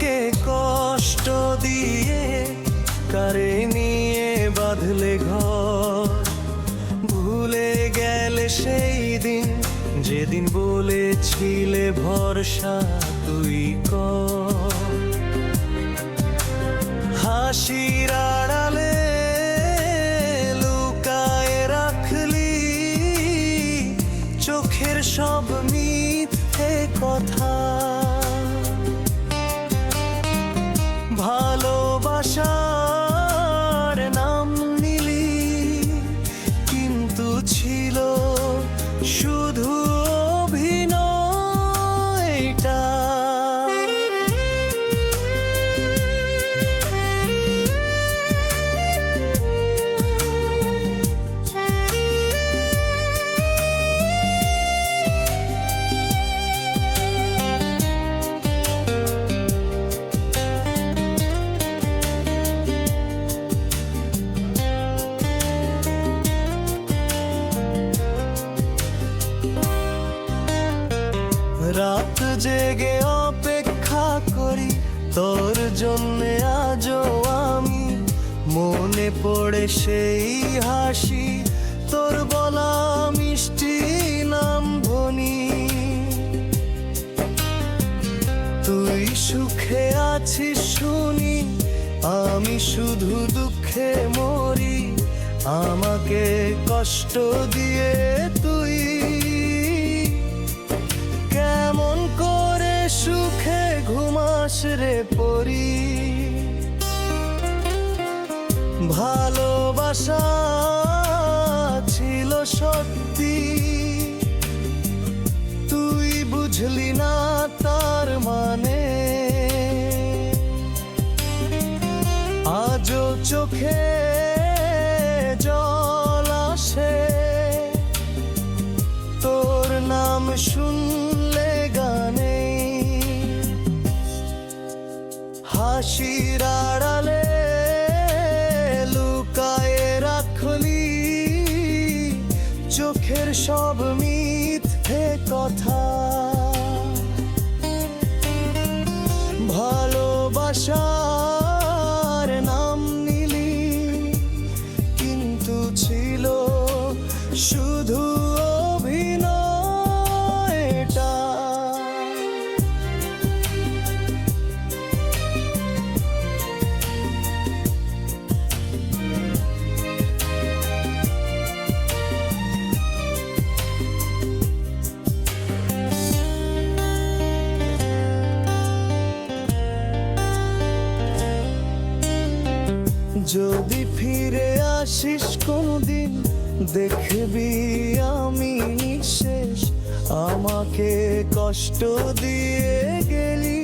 আমাকে কষ্ট দিয়ে কারে নিয়ে বাঁধলে ঘর? ভুলে গেলে সেই দিন, যেদিন বলেছিলে ভরসা তুই কর। হাসির আড়ালে লুকায় রাখলি, চোখের সব মিথ্যে কথা। রাত জেগে অপেক্ষা করি। তোর জন্য আজও আমি মনে পড়ে সেই হাসি। তোর বলা মিষ্টি নাম ধ্বনি তুই সুখে আছিস শুনি, আমি শুধু দুঃখে মরি। আমাকে কষ্ট দিয়ে রে পরি ভালোবাসা ছিল সত্যি। তুই বুঝলি না তার মানে। আজও চোখে জল আসে। তোর নাম শুনলে হাসির আড়ালে লুকায়ে রাখলি। চোখের সব মিথ্যে কথা। ভালোবাসার যদি ফিরে আসিস কোনদিন দেখবি আমি নিঃশেষ। আমাকে কষ্ট দিয়ে গেলি